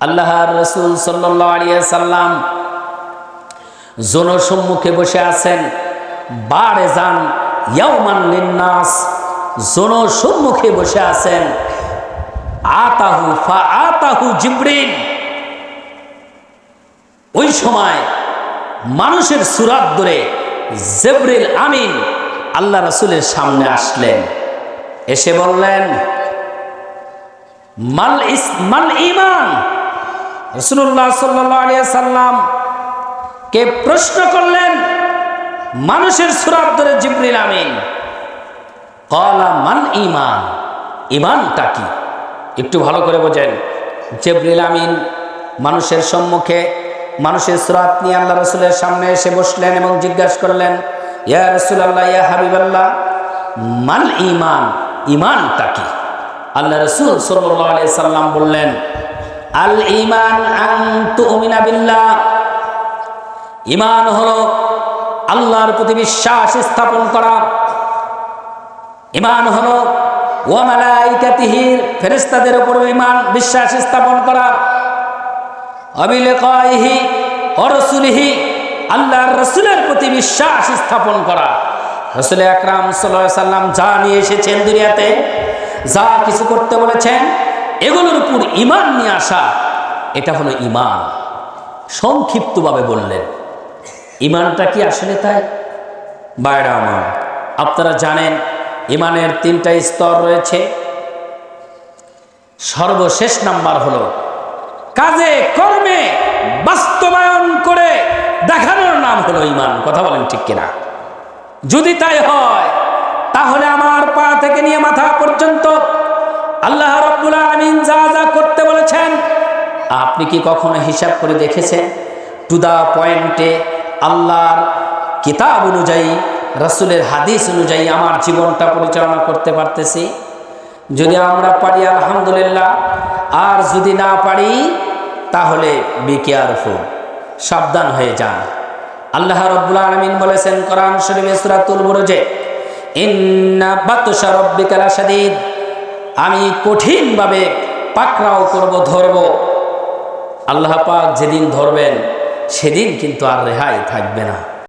আল্লাহর রসুল সাল্লাম জনসম্মুখে বসে আছেন বারে যান, ইয়াউমান লিন্নাস, জনসম্মুখে বসে আছেন, আতাহু ফা আতাহু জিব্রিল। ওই সময় মানুষের সুরাত ধরে জেবরিল আমিন আল্লাহ রসুলের সামনে আসলেন। এসে বললেন, মাল ইস, মাল ইমান রসুল্লাহ সাল্লাহ সাল্লাম কে প্রশ্ন করলেন, মানুষের সুরাত ধরে জিবরিল আমিন। কলা মান ইমান ইমানটা কি? একটু ভালো করে বোঝেন। জিবরিল আমিন মানুষের সম্মুখে মানুষের সুরাত নিয়ে আল্লাহ রসুলের সামনে এসে বসলেন এবং জিজ্ঞাসা করলেন, ইয়া রসুল আল্লাহ ইয়া হাবিবাল্লাহ মাল ইমান ইমানটা কি? আল্লাহ রসুল সাল্লাহ সাল্লাম বললেন আল ইমান আন্তুমিনা বিল্লাহ। ইমান হলো আল্লাহর প্রতি বিশ্বাস স্থাপন করা। ইমান হলো ওয়ামালাইকাতিহির ফেরেস্তাদের উপর ইমান বিশ্বাস স্থাপন করা। অবিলেকহি অরসুলিহি আল্লাহর রসুলের প্রতি বিশ্বাস স্থাপন করা। রসুল আকরাম সাল্লাম যা নিয়ে এসেছেন দুনিয়াতে, যা কিছু করতে বলেছেন এগুলোর উপর ইমান নিয়ে আসা, এটা হলো ইমান সংক্ষিপ্তভাবে বললেন ইমানটা কি আসলে তাই? বাইরা আমার, আপনারা জানেন ইমানের তিনটা স্তর রয়েছে। সর্বশেষ নাম্বার হলো, কাজে, কর্মে বাস্তবায়ন করে দেখানোর নাম হলো ইমান কথা বলেন ঠিক কিনা? যদি তাই হয়, তাহলে আমার পা থেকে নিয়ে মাথা পর্যন্ত আল্লাহ রব্বুল আমিন যা যা করতে বলেছেন, আপনি কি কখনো হিসাব করে দেখেছেন? টু দা পয়েন্টে আল্লাহর কিতাব অনুযায়ী, রাসুলের হাদিস অনুযায়ী আমার জীবনটা পরিচালনা করতে পারতেছি? যদি আমরা পারি, আলহামদুলিল্লাহ। আর যদি না পারি, তাহলে বি কেয়ারফুল সাবধান হয়ে যান। আল্লাহ রব্বুল আলমিন বলেছেন, কোরআন শরীফ সুরাতুল বুরুজে, ইন্না বাতুশা রব্বিকা লাশাদীদ। আমি কঠিনভাবে পাকড়াও করব, ধরব। আল্লাহ পাক যেদিন ধরবেন, সেদিন কিন্তু আর রেহাই থাকবে না।